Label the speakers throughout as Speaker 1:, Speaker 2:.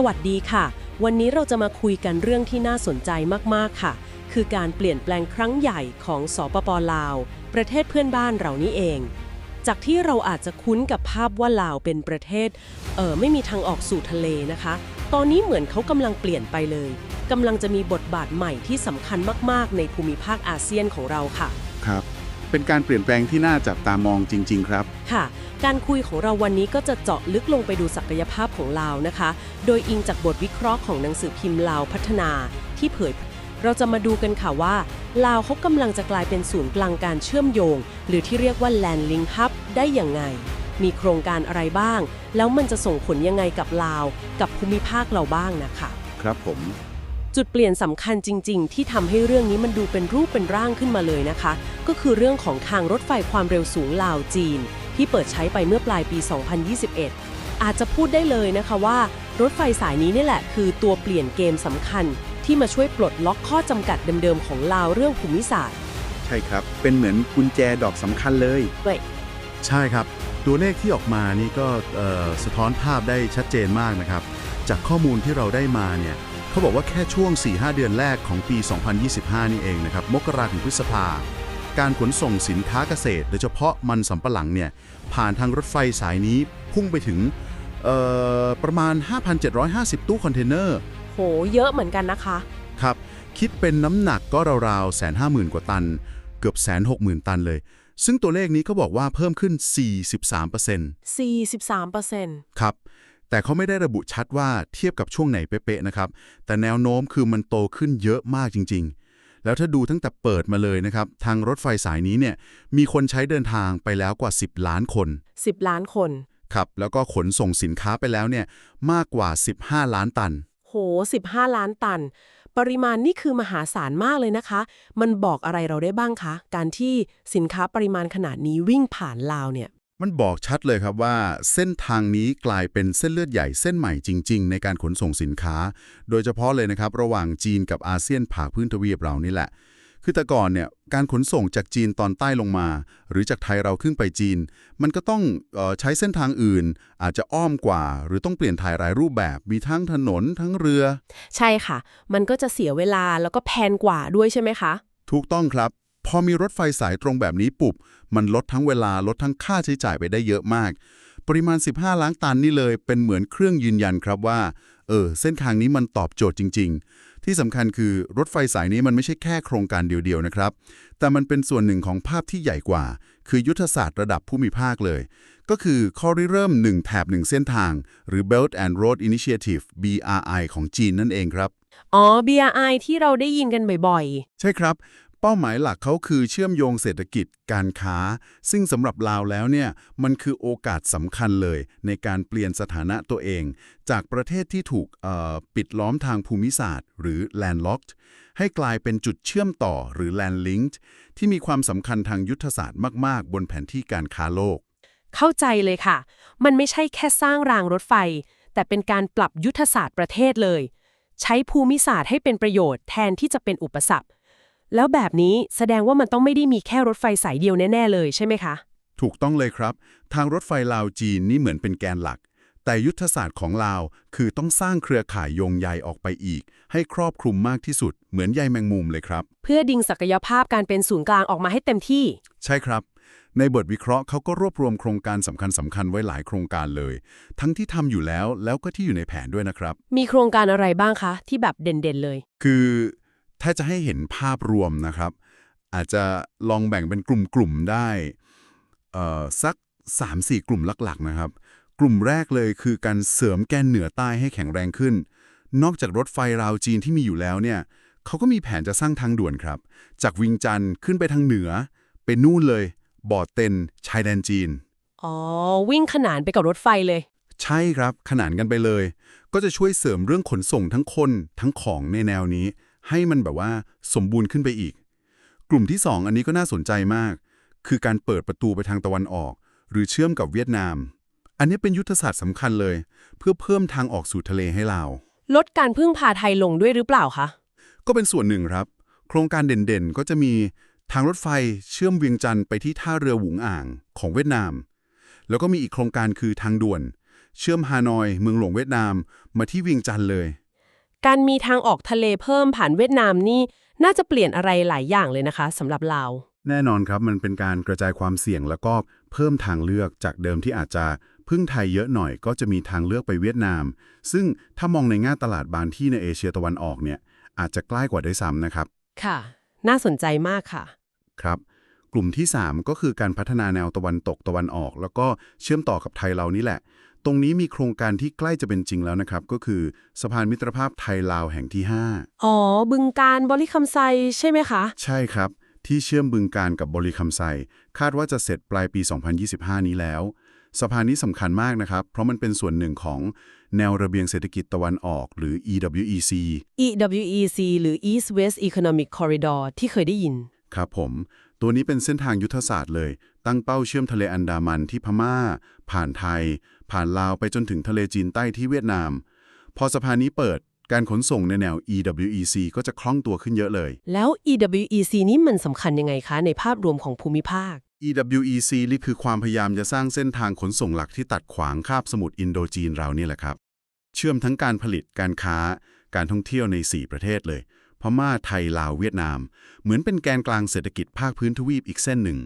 Speaker 1: สวัสดีค่ะ วันนี้เราจะมาคุยกันเรื่องที่น่าสนใจมากๆค่ะ คือการเปลี่ยนแปลงครั้งใหญ่ของสปปลาว ประเทศเพื่อนบ้านเรานี่เอง จากที่เราอาจจะคุ้นกับภาพว่าลาวเป็นประเทศเออไม่มีทางออกสู่ทะเลนะคะ ตอนนี้เหมือนเขากำลังเปลี่ยนไปเลยกำลังจะมีบทบาทใหม่ที่สำคัญมากๆ ในภูมิภาคอาเซียนของเราค่ะ
Speaker 2: ครับ เป็นการเปลี่ยนแปลงที่น่าจับตามองจริง ๆ ครับ
Speaker 1: ค่ะ การคุยของเราวันนี้ก็จะเจาะลึกลงไปดูศักยภาพของลาวนะคะ โดยอิงจากบทวิเคราะห์ของหนังสือพิมพ์ลาวพัฒนา ที่เผย เราจะมาดูกันค่ะว่าลาวเขากำลังจะกลายเป็นศูนย์กลางการเชื่อมโยง หรือที่เรียกว่า Land Link Hub ได้อย่างไง มีโครงการอะไรบ้าง แล้วมันจะส่งผลยังไงกับลาว กับภูมิภาคเราบ้างนะคะ
Speaker 2: ครับผม
Speaker 1: จุดเปลี่ยนสำคัญจริง ๆ ที่ทำให้เรื่องนี้มันดูเป็นรูปเป็นร่างขึ้นมาเลยนะคะ ก็คือเรื่องของทางรถไฟความเร็วสูงลาวจีน ที่เปิดใช้ไปเมื่อปลายปี 2021 อาจจะพูดได้เลยนะคะว่า รถไฟสายนี้นี่แหละ คือตัวเปลี่ยนเกมสำคัญ ที่มาช่วยปลดล็อกข้อจำกัดเดิมๆของลาวเรื่องภูมิศาสตร์
Speaker 2: ใช่ครับ เป็นเหมือนกุญแจดอกสำคัญเลย
Speaker 1: ด้วย
Speaker 3: ใช่ครับ ตัวเลขที่ออกมานี่ก็เอ่อสะท้อนภาพได้ชัดเจนมากนะครับ จากข้อมูลที่เราได้มาเนี่ย เขาบอกว่าแค่ช่วง 4-5 เดือนแรกของปี 2025 นี่เองนะครับ มกราถึงพฤษภา การขนส่งสินค้าเกษตร โดยเฉพาะมันสำปะหลังเนี่ย ผ่านทางรถไฟสายนี้พุ่งไปถึงเอ่อประมาณ 5,750 ตู้คอนเทนเนอร์
Speaker 1: โห เยอะเหมือนกันนะคะ
Speaker 3: ครับ คิดเป็นน้ำหนักก็ราวๆแสนห้าหมื่นกว่าตัน เกือบแสนหกหมื่นตันเลย ซึ่งตัวเลขนี้เขาบอกว่าเพิ่มขึ้น 43%
Speaker 1: 43%
Speaker 3: ครับ แต่เขาไม่ได้ระบุชัดว่าเทียบกับช่วงไหนเป๊ะๆนะครับ แต่แนวโน้มคือมันโตขึ้นเยอะมากจริง ๆ แล้วถ้าดูตั้งแต่เปิดมาเลยนะครับ ทางรถไฟสายนี้เนี่ยมีคนใช้เดินทางไปแล้วกว่า 10 ล้านคน
Speaker 1: 10 ล้านคน
Speaker 3: ครับแล้วก็ขนส่งสินค้าไปแล้วเนี่ยมากกว่า 15 ล้านตัน
Speaker 1: โห 15 ล้านตัน ปริมาณนี่คือมหาศาลมากเลยนะคะ มันบอกอะไรเราได้บ้างคะ การที่สินค้าปริมาณขนาดนี้วิ่งผ่านลาวเนี่ย
Speaker 3: มันบอกชัดเลยครับว่า เส้นทางนี้กลายเป็นเส้นเลือดใหญ่เส้นใหม่จริง ๆ ในการขนส่งสินค้า โดยเฉพาะเลยนะครับ ระหว่างจีนกับอาเซียนผ่าพื้นทวีปเรานี่แหละ คือแต่ก่อนเนี่ยการขนส่งจากจีนตอนใต้ลงมา หรือจากไทยเราขึ้นไปจีน มันก็ต้องเออใช้เส้นทางอื่น อาจจะอ้อมกว่า หรือต้องเปลี่ยนถ่ายหลายรูปแบบมีทั้งถนนทั้งเรือ
Speaker 1: ใช่ค่ะ มันก็จะเสียเวลาแล้วก็แพงกว่าด้วยใช่ไหมคะ
Speaker 3: ถูกต้องครับ พอมีรถไฟสายตรงแบบนี้ปุบ มันลดทั้งเวลาลดทั้งค่าใช้จ่ายไปได้เยอะมาก ปริมาณ 15 ล้านตันนี่เลยเป็นเหมือนเครื่องยืนยันครับว่า เออ เส้นทางนี้มันตอบโจทย์จริง ๆ ที่สำคัญคือรถไฟสายนี้มันไม่ใช่แค่โครงการเดียวๆนะครับ แต่มันเป็นส่วนหนึ่งของภาพที่ใหญ่กว่า คือยุทธศาสตร์ระดับภูมิภาคเลย ก็คือข้อริเริ่ม 1 แถบ 1 เส้นทาง หรือ Belt and Road Initiative BRI ของจีนนั่นเองครับ
Speaker 1: อ๋อ BRI ที่เราได้ยินกันบ่อย
Speaker 3: ใช่ครับ เป้าหมายหลักเขาคือเชื่อมโยงเศรษฐกิจการค้า ซึ่งสำหรับลาวแล้วเนี่ยมันคือโอกาสสำคัญเลยในการเปลี่ยนสถานะตัวเอง จากประเทศที่ถูกปิดล้อมทางภูมิศาสตร์ หรือ landlocked ให้กลายเป็นจุดเชื่อมต่อหรือ landlinked ที่มีความสำคัญทางยุทธศาสตร์มากๆ บนแผนที่การค้าโลก
Speaker 1: เข้าใจเลยค่ะ มันไม่ใช่แค่สร้างรางรถไฟ แต่เป็นการปรับยุทธศาสตร์ประเทศเลย ใช้ภูมิศาสตร์ให้เป็นประโยชน์แทนที่จะเป็นอุปสรรค แล้วแบบนี้แสดงว่ามันต้องไม่ได้มีแค่รถไฟสายเดียวแน่ ๆ เลยใช่ไหมคะ
Speaker 3: ถูกต้องเลยครับ ทางรถไฟลาวจีนนี่เหมือนเป็นแกนหลัก แต่ยุทธศาสตร์ของลาวคือต้องสร้างเครือข่ายโยงใยออกไปอีก ให้ครอบคลุมมากที่สุด เหมือนใยแมงมุมเลยครับ
Speaker 1: เพื่อดึงศักยภาพการเป็นศูนย์กลางออกมาให้เต็มที่
Speaker 3: ใช่ครับ ในบทวิเคราะห์เขาก็รวบรวมโครงการสำคัญสำคัญๆไว้หลายโครงการเลย ทั้งที่ทำอยู่แล้วแล้วก็ที่อยู่ในแผนด้วยนะครับ
Speaker 1: มีโครงการอะไรบ้างคะ ที่แบบเด่นๆเลย
Speaker 3: คือ ถ้าจะให้เห็นภาพรวมนะครับ อาจจะลองแบ่งเป็นกลุ่มๆได้เอ่อสัก 3-4 กลุ่มหลักๆนะครับ กลุ่มแรกเลยคือการเสริมแกนเหนือใต้ให้แข็งแรงขึ้น นอกจากรถไฟราวจีนที่มีอยู่แล้วเนี่ยเขาก็มีแผนจะสร้างทางด่วนครับ จากวิงจันทร์ขึ้นไปทางเหนือ ไปนู่นเลยบ่อเต็นชายแดนจีน
Speaker 1: อ๋อ วิ่งขนานไปกับรถไฟเลย
Speaker 3: ใช่ครับขนานกันไปเลย ก็จะช่วยเสริมเรื่องขนส่งทั้งคนทั้งของในแนวนี้ ให้มันแบบว่าสมบูรณ์ขึ้นไปอีก กลุ่มที่ 2 อันนี้ก็น่าสนใจมาก คือการเปิดประตูไปทางตะวันออก หรือเชื่อมกับเวียดนาม อันนี้เป็นยุทธศาสตร์สำคัญเลย เพื่อเพิ่มทางออกสู่ทะเลให้เราว
Speaker 1: ลดการพึ่งพาไทยลงด้วยหรือเปล่าคะ
Speaker 3: ก็เป็นส่วนหนึ่งครับ โครงการเด่นๆก็จะมีทางรถไฟเชื่อมเวียงจันทร์ไปที่ท่าเรือหวุงอ่างของเวียดนาม แล้วก็มีอีกโครงการคือทางด่วน เชื่อมฮานอย เมืองหลวงเวียดนามมาที่เวียงจันทร์เลย
Speaker 1: การมีทางออกทะเลเพิ่มผ่านเวียดนามนี่น่าจะเปลี่ยนอะไรหลายอย่างเลยนะคะสำหรับลาว
Speaker 3: แน่นอนครับมันเป็นการกระจายความเสี่ยงแล้วก็เพิ่มทางเลือกจากเดิมที่อาจจะพึ่งไทยเยอะหน่อยก็จะมีทางเลือกไปเวียดนาม ซึ่งถ้ามองในแง่ตลาดบางที่ในเอเชียตะวันออกเนี่ยอาจจะใกล้กว่าด้วยซ้ำนะครับ
Speaker 1: ค่ะ น่าสนใจมากค่ะ
Speaker 3: ครับ กลุ่มที่ 3 ก็คือการพัฒนาแนวตะวันตกตะวันออก แล้วก็เชื่อมต่อกับไทยเรานี่แหละต รงนี้มีโครงการที่ใกล้จะเป็นจริงแล้วนะครับ ก็คือสะพานมิตรภาพไทยลาวแห่งที่
Speaker 1: อ๋อ บึงการบริคำไซใช่ไหมคะ
Speaker 3: 5ใช่ครับ ที่เชื่อมบึงการกับบริคำไซคาดว่าจะเสร็จปลายปี 2025 นี้แล้วสะพานนี้สำคัญมากนะครับ เพราะมันเป็นส่วนหนึ่งของแนวระเบียงเศรษฐกิจตะวันออก หรือ EWEC
Speaker 1: EWEC หรือ East West Economic Corridor ที่เคยได้ยิน
Speaker 3: ครับผม ตัวนี้เป็นเส้นทางยุทธศาสตร์เลย ตั้งเป้าเชื่อมทะเลอันดามันที่พม่า ผ่านไทย ผ่านลาวไปจนถึงทะเลจีนใต้ที่เวียดนาม พอสะพานนี้เปิดการขนส่งในแนว EWEC ก็จะคล่องตัวขึ้นเยอะเลย
Speaker 1: แล้ว EWEC นี่มันสำคัญยังไงคะ ในภาพรวมของภูมิภาค
Speaker 3: EWEC นี่คือความพยายามจะสร้างเส้นทางขนส่งหลักที่ตัดขวางคาบสมุทรอินโดจีนเรานี่แหละครับ เชื่อมทั้งการผลิตการค้า การท่องเที่ยวใน 4 ประเทศเลย พม่าไทยลาวเวียดนาม เหมือนเป็นแกนกลางเศรษฐกิจภาคพื้นทวีปอีกเส้นหนึ่ง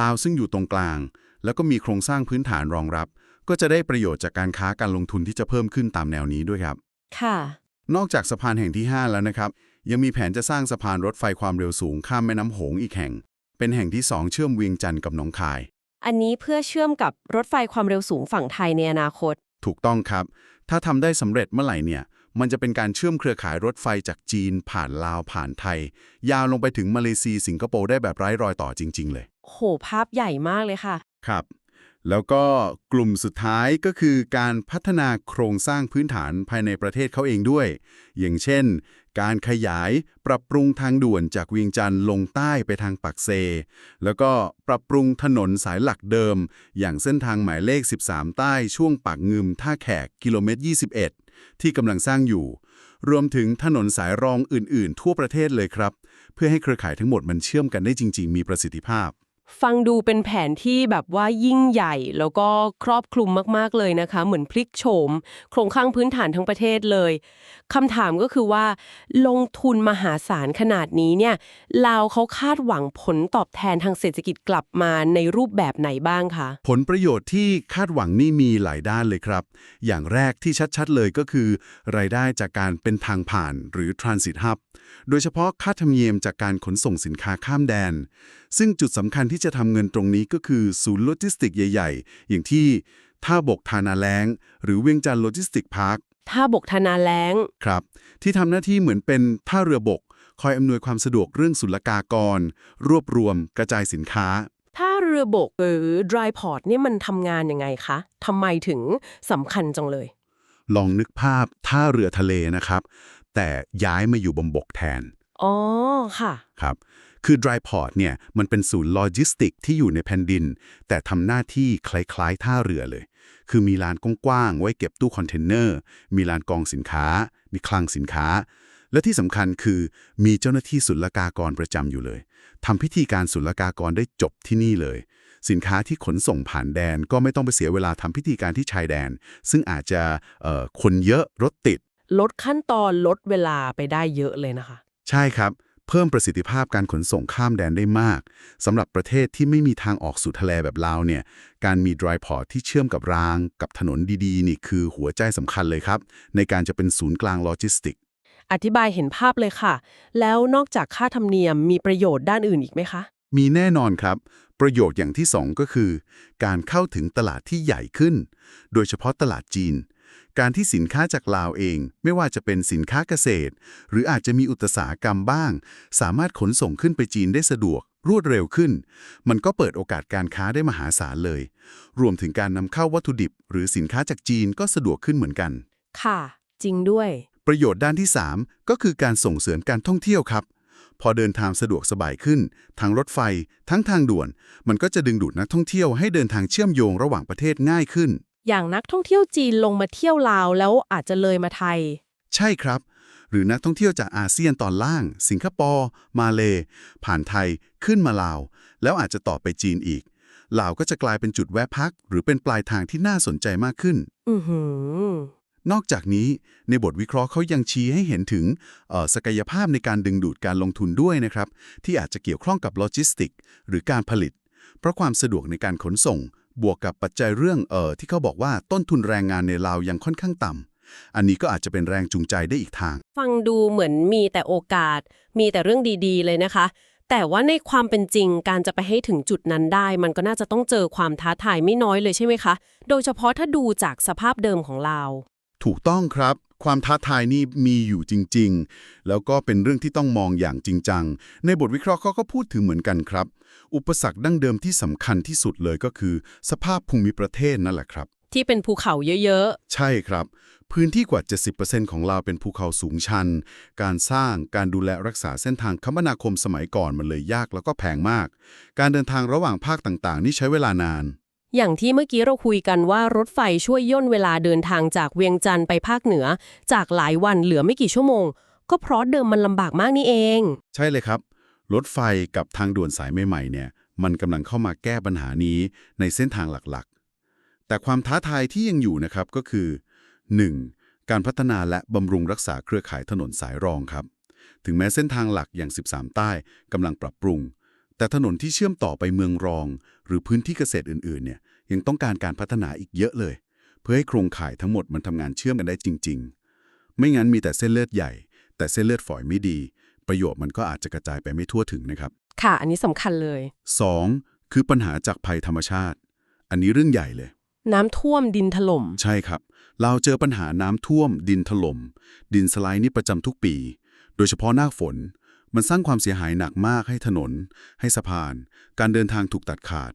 Speaker 3: ลาวซึ่งอยู่ตรงกลาง แล้วก็มีโครงสร้างพื้นฐานรองรับ ก็จะได้ประโยชน์จากการค้าการลงทุนที่จะเพิ่มขึ้นตามแนวนี้ด้วยครับ
Speaker 1: ค่ะ
Speaker 3: นอกจากสะพานแห่งที่ 5 แล้วนะครับ ยังมีแผนจะสร้างสะพานรถไฟความเร็วสูงข้ามแม่น้ำโขงอีกแห่ง เป็นแห่งที่ 2 เชื่อมเวียงจันทร์กับหนองคาย
Speaker 1: อันนี้เพื่อเชื่อมกับรถไฟความเร็วสูงฝั่งไทยในอนาคต
Speaker 3: ถูกต้องครับ ถ้าทำได้สำเร็จเมื่อไหร่เนี่ย มันจะเป็นการเชื่อมเครือข่ายรถไฟจากจีน ผ่านลาวผ่านไทย ยาวลงไปถึงมาเลเซียสิงคโปร์ได้แบบไร้รอยต่อจริง ๆ เลย
Speaker 1: โห ภาพใหญ่มากเลยค่ะ
Speaker 3: ครับ แล้วก็กลุ่มสุดท้ายก็คือการพัฒนาโครงสร้างพื้นฐานภายในประเทศเขาเองด้วย อย่างเช่น การขยายปรับปรุงทางด่วนจากเวียงจันทร์ลงใต้ไปทางปักเซ แล้วก็ปรับปรุงถนนสายหลักเดิม อย่างเส้นทางหมายเลข 13 ใต้ช่วงปากงึมท่าแขกกิโลเมตร 21 ที่กำลังสร้างอยู่ รวมถึงถนนสายรองอื่น ๆ ทั่วประเทศเลยครับ เพื่อให้เครือข่ายทั้งหมดมันเชื่อมกันได้จริง ๆ มีประสิทธิภาพ
Speaker 1: ฟังดูเป็นแผนที่แบบว่ายิ่งใหญ่แล้วก็ครอบคลุมมากๆเลยนะคะ เหมือนพลิกโฉม โครงข้างพื้นฐานทั้งประเทศเลยคำถามก็คือว่า ลงทุนมหาศาลขนาดนี้เนี่ยลาวเขาคาดหวังผลตอบแทนทางเศรษฐกิจกลับมาในรูปแบบไหนบ้างคะ
Speaker 3: ผลประโยชน์ที่คาดหวังนี่มีหลายด้านเลยครับ อย่างแรกที่ชัดๆเลยก็คือ รายได้จากการเป็นทางผ่านหรือ Transit Hub โดยเฉพาะค่าธรรมเนียมจากการขนส่งสินค้าข้ามแดน ซึ่งจุดสำคัญที่จะทำเงินตรงนี้ก็คือศูนย์โลจิสติกใหญ่ ๆ อย่างที่ท่าบกทานาแลงหรือเวียงจันทร์โลจิสติกพาร์ค
Speaker 1: ถ้าบกธนาแล้ง
Speaker 3: ครับ ที่ทำหน้าที่เหมือนเป็นท่าเรือบก คอยอำนวยความสะดวกเรื่องศุลกากร รวบรวม กระจายสินค้า
Speaker 1: ถ้าเรือบกหรือ dry port เนี่ยมันทำงานยังไงคะทำไมถึงสำคัญจังเลย
Speaker 3: ลองนึกภาพท่าเรือทะเลนะครับ แต่ย้ายมาอยู่บนบกแทน
Speaker 1: อ๋อ ค่ะ
Speaker 3: ครับ คือ dry port เนี่ย มันเป็นศูนย์โลจิสติกที่อยู่ในแผ่นดิน แต่ทำหน้าที่คล้ายๆ ท่าเรือเลย คือมีลานกว้างๆ ไว้เก็บตู้คอนเทนเนอร์ มีลานกองสินค้า มีคลังสินค้า และที่สำคัญคือมีเจ้าหน้าที่ศุลกากรประจำอยู่เลย ทำพิธีการศุลกากรได้จบที่นี่เลย สินค้าที่ขนส่งผ่านแดนก็ไม่ต้องไปเสียเวลาทำพิธีการที่ชายแดน ซึ่งอาจจะเอ่อคนเยอะรถติด
Speaker 1: ลดขั้นตอนลดเวลาไปได้เยอะเลยนะคะ
Speaker 3: ใช่ครับ เพิ่มประสิทธิภาพการขนส่งข้ามแดนได้มากสำหรับประเทศที่ไม่มีทางออกสู่ทะเลแบบลาวเนี่ย การมี dry port ที่เชื่อมกับราง กับถนนดีๆ นี่คือหัวใจสำคัญเลยครับ ในการจะเป็นศูนย์กลางโลจิสติก
Speaker 1: อธิบายเห็นภาพเลยค่ะ แล้วนอกจากค่าธรรมเนียมมีประโยชน์ด้านอื่นอีกไหมคะ
Speaker 3: มีแน่นอนครับ ประโยชน์อย่างที่สองก็คือ การเข้าถึงตลาดที่ใหญ่ขึ้น โดยเฉพาะตลาดจีน การที่สินค้าจากลาวเอง ไม่ว่าจะเป็นสินค้าเกษตร หรืออาจจะมีอุตสาหกรรมบ้าง สามารถขนส่งขึ้นไปจีนได้สะดวก รวดเร็วขึ้น มันก็เปิดโอกาสการค้าได้มหาศาลเลย รวมถึงการนำเข้าวัตถุดิบ หรือสินค้าจากจีนก็สะดวกขึ้นเหมือนกัน
Speaker 1: ค่ะ จริงด้วย
Speaker 3: ประโยชน์ด้านที่ 3 ก็คือการส่งเสริมการท่องเที่ยวครับ พอเดินทางสะดวกสบายขึ้น ทั้งรถไฟ ทั้งทางด่วน มันก็จะดึงดูดนักท่องเที่ยวให้เดินทางเชื่อมโยงระหว่างประเทศง่ายขึ้น
Speaker 1: อย่างนักท่องเที่ยวจีนลงมาเที่ยวลาวแล้วอาจจะเลยมาไทย
Speaker 3: ใช่ครับ หรือนักท่องเที่ยวจากอาเซียนตอนล่าง สิงคโปร์มาเล ผ่านไทยขึ้นมาลาว แล้วอาจจะต่อไปจีนอีกลาวก็จะกลายเป็นจุดแวะพัก หรือเป็นปลายทางที่น่าสนใจมากขึ้น
Speaker 1: อือหือ
Speaker 3: นอกจากนี้ในบทวิเคราะห์เขายังชี้ให้เห็นถึงเอ่อศักยภาพในการดึงดูดการลงทุนด้วยนะครับ ที่อาจจะเกี่ยวข้องกับโลจิสติก หรือการผลิต เพราะความสะดวกในการขนส่ง บวกกับปัจจัยเรื่องเอ่อที่เขาบอกว่าต้นทุนแรงงานในลาวยังค่อนข้างต่ำอันนี้ก็อาจจะเป็นแรงจูงใจได้อีกทาง
Speaker 1: ฟังดูเหมือนมีแต่โอกาส มีแต่เรื่องดีๆ เลยนะคะ แต่ว่าในความเป็นจริงการจะไปให้ถึงจุดนั้นได้ มันก็น่าจะต้องเจอความท้าทายไม่น้อยเลยใช่ไหมคะ โดยเฉพาะถ้าดูจากสภาพเดิมของเราว
Speaker 3: ถูกต้องครับ ความท้าทายนี่มีอยู่จริง ๆ แล้วก็เป็นเรื่องที่ต้องมองอย่างจริงจัง ในบทวิเคราะห์เขาก็พูดถึงเหมือนกันครับ อุปสรรคดั้งเดิมที่สำคัญที่สุดเลยก็คือ สภาพภูมิประเทศนั่นแหละครับ
Speaker 1: ที่เป็นภูเขาเยอะ
Speaker 3: ใช่ครับ พื้นที่กว่า 70%ของเราวเป็นภูเขาสูงชัน การสร้างการดูแลรักษาเส้นทางคมนาคมสมัยก่อนมันเลยยากแล้วก็แพงมาก การเดินทางระหว่างภาคต่างๆ นี่ใช้เวลานาน
Speaker 1: ๆ อย่างที่เมื่อกี้เราคุยกันว่ารถไฟช่วยย่นเวลาเดินทางจากเวียงจันทร์ไปภาคเหนือ จากหลายวันเหลือไม่กี่ชั่วโมง ก็เพราะเดิมมันลำบากมากนี่เอง
Speaker 3: ใช่เลยครับ รถไฟกับทางด่วนสายใหม่ๆเนี่ย มันกำลังเข้ามาแก้ปัญหานี้ในเส้นทางหลักๆ แต่ความท้าทายที่ยังอยู่นะครับก็คือ 1. การพัฒนาและบำรุงรักษาเครือข่ายถนนสายรองครับ ถึงแม้เส้นทางหลักอย่าง 13 ใต้กำลังปรับปรุง แต่ถนนที่เชื่อมต่อไปเมืองรอง หรือพื้นที่เกษตรอื่นๆเนี่ยยังต้องการการพัฒนาอีกเยอะเลย เพื่อให้โครงข่ายทั้งหมดมันทำงานเชื่อมกันได้จริง ๆ ไม่งั้นมีแต่เส้นเลือดใหญ่ แต่เส้นเลือดฝอยไม่ดี ประโยชน์มันก็อาจจะกระจายไปไม่ทั่วถึงนะครับ
Speaker 1: ค่ะ อันนี้สำคัญเลย
Speaker 3: 2. คือปัญหาจากภัยธรรมชาติ อันนี้เรื่องใหญ่เลย
Speaker 1: น้ำท่วมดินถล่ม
Speaker 3: ใช่ครับ เราเจอปัญหาน้ำท่วม ดินถล่ม ดินสไลด์นี่ประจำทุกปี โดยเฉพาะหน้าฝน มันสร้างความเสียหายหนักมากให้ถนน ให้สะพาน การเดินทางถูกตัดขาด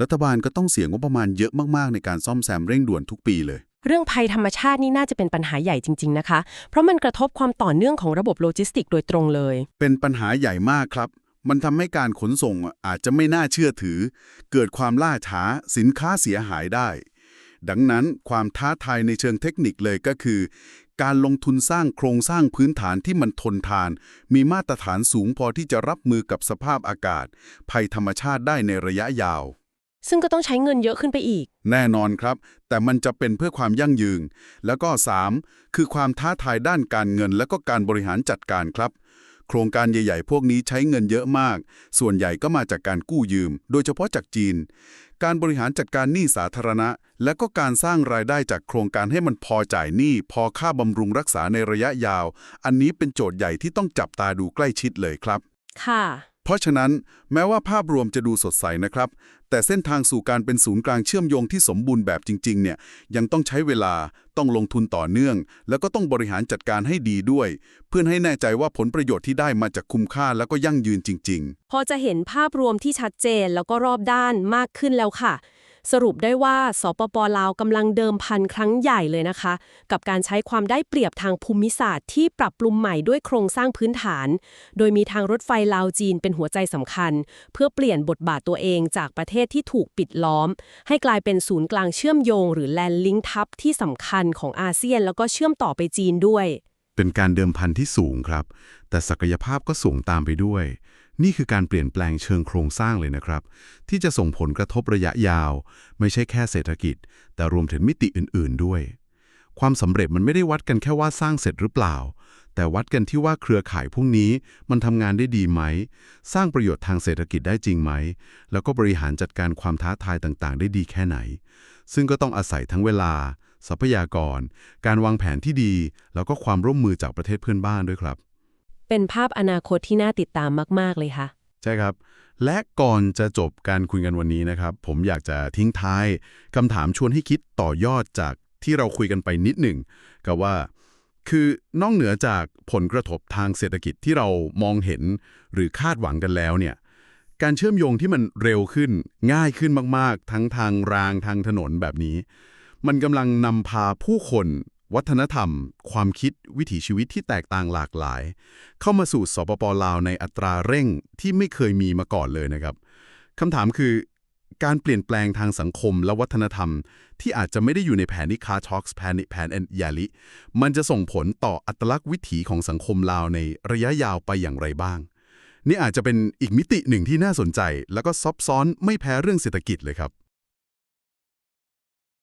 Speaker 3: รัฐบาลก็ต้องเสียงบประมาณเยอะมากๆ ในการซ่อมแซมเร่งด่วนทุกปีเลย
Speaker 1: เรื่องภัยธรรมชาตินี่น่าจะเป็นปัญหาใหญ่จริง ๆ นะคะ เพราะมันกระทบความต่อเนื่องของระบบโลจิสติกโดยตรงเลย
Speaker 3: เป็นปัญหาใหญ่มากครับ มันทำให้การขนส่งอาจจะไม่น่าเชื่อถือ เกิดความล่าช้า สินค้าเสียหายได้ดังนั้นความท้าทายในเชิงเทคนิคเลยก็คือ การลงทุนสร้างโครงสร้างพื้นฐานที่มันทนทาน มีมาตรฐานสูงพอที่จะรับมือกับสภาพอากาศ ภัยธรรมชาติได้ในระยะยาว
Speaker 1: ซึ่งก็ต้องใช้เงินเยอะขึ้นไปอีก
Speaker 3: แน่นอนครับ แต่มันจะเป็นเพื่อความยั่งยืน แล้วก็ 3. คือความท้าทายด้านการเงินและก็การบริหารจัดการครับ โครงการใหญ่ ๆ พวกนี้ใช้เงินเยอะมาก ส่วนใหญ่ก็มาจากการกู้ยืม โดยเฉพาะจากจีน การบริหารจัดการหนี้สาธารณะ และก็การสร้างรายได้จากโครงการให้มันพอจ่ายหนี้พอค่าบำรุงรักษาในระยะยาว อันนี้เป็นโจทย์ใหญ่ที่ต้องจับตาดูใกล้ชิดเลยครับ
Speaker 1: ค่ะ
Speaker 3: เพราะฉะนั้นแม้ว่าภาพรวมจะดูสดใสนะครับ แต่เส้นทางสู่การเป็นศูนย์กลางเชื่อมโยงที่สมบูรณ์แบบจริงๆเนี่ยยังต้องใช้เวลาต้องลงทุนต่อเนื่อง แล้วก็ต้องบริหารจัดการให้ดีด้วย เพื่อให้แน่ใจว่าผลประโยชน์ที่ได้มาจากคุ้มค่าแล้วก็ยั่งยืนจริง ๆ
Speaker 1: พอจะเห็นภาพรวมที่ชัดเจนแล้วก็รอบด้านมากขึ้นแล้วค่ะ สรุปได้ว่าสปปลาวกำลังเดิมพันครั้งใหญ่เลยนะคะ กับการใช้ความได้เปรียบทางภูมิศาสตร์ที่ปรับปรุงใหม่ด้วยโครงสร้างพื้นฐาน โดยมีทางรถไฟลาวจีนเป็นหัวใจสำคัญ เพื่อเปลี่ยนบทบาทตัวเองจากประเทศที่ถูกปิดล้อม ให้กลายเป็นศูนย์กลางเชื่อมโยง หรือแลนด์ลิงทับที่สำคัญของอาเซียน แล้วก็เชื่อมต่อไปจีนด้วย
Speaker 3: เป็นการเดิมพันที่สูงครับ แต่ศักยภาพก็สูงตามไปด้วย นี่คือการเปลี่ยนแปลงเชิงโครงสร้างเลยนะครับ ที่จะส่งผลกระทบระยะยาว ไม่ใช่แค่เศรษฐกิจ แต่รวมถึงมิติอื่น ๆ ด้วย ความสำเร็จมันไม่ได้วัดกันแค่ว่าสร้างเสร็จหรือเปล่า แต่วัดกันที่ว่าเครือข่ายพวกนี้มันทำงานได้ดีไหม สร้างประโยชน์ทางเศรษฐกิจได้จริงไหม แล้วก็บริหารจัดการความท้าทายต่างๆ ได้ดีแค่ไหน ซึ่งก็ต้องอาศัยทั้งเวลา ทรัพยากร การวางแผนที่ดี แล้วก็ความร่วมมือจากประเทศเพื่อนบ้านด้วยครับ
Speaker 1: เป็นภาพอนาคตที่น่าติดตามมาก ๆ เลยค่ะ
Speaker 3: ใช่ครับ และก่อนจะจบการคุยกันวันนี้นะครับ ผมอยากจะทิ้งท้ายคำถามชวนให้คิดต่อยอดจากที่เราคุยกันไปนิดหนึ่งกับว่า คือนอกเหนือจากผลกระทบทางเศรษฐกิจที่เรามองเห็นหรือคาดหวังกันแล้วเนี่ยการเชื่อมโยงที่มันเร็วขึ้นง่ายขึ้นมาก ๆ ทั้งทางรางทางถนนแบบนี้ มันกำลังนำพาผู้คน วัฒนธรรม ความคิดวิถีชีวิตที่แตกต่างหลากหลาย เข้ามาสู่สปปลาวในอัตราเร่งที่ไม่เคยมีมาก่อนเลยนะครับคำถามคือการเปลี่ยนแปลงทางสังคมและวัฒนธรรม ที่อาจจะไม่ได้อยู่ในแผนนิคาท็อกส์แผนแผนแอนยาลิ มันจะส่งผลต่ออัตลักษณ์วิถีของสังคมลาวในระยะยาวไปอย่างไรบ้าง นี่อาจจะเป็นอีกมิติหนึ่งที่น่าสนใจ แล้วก็ซับซ้อนไม่แพ้เรื่องเศรษฐกิจเลยครับ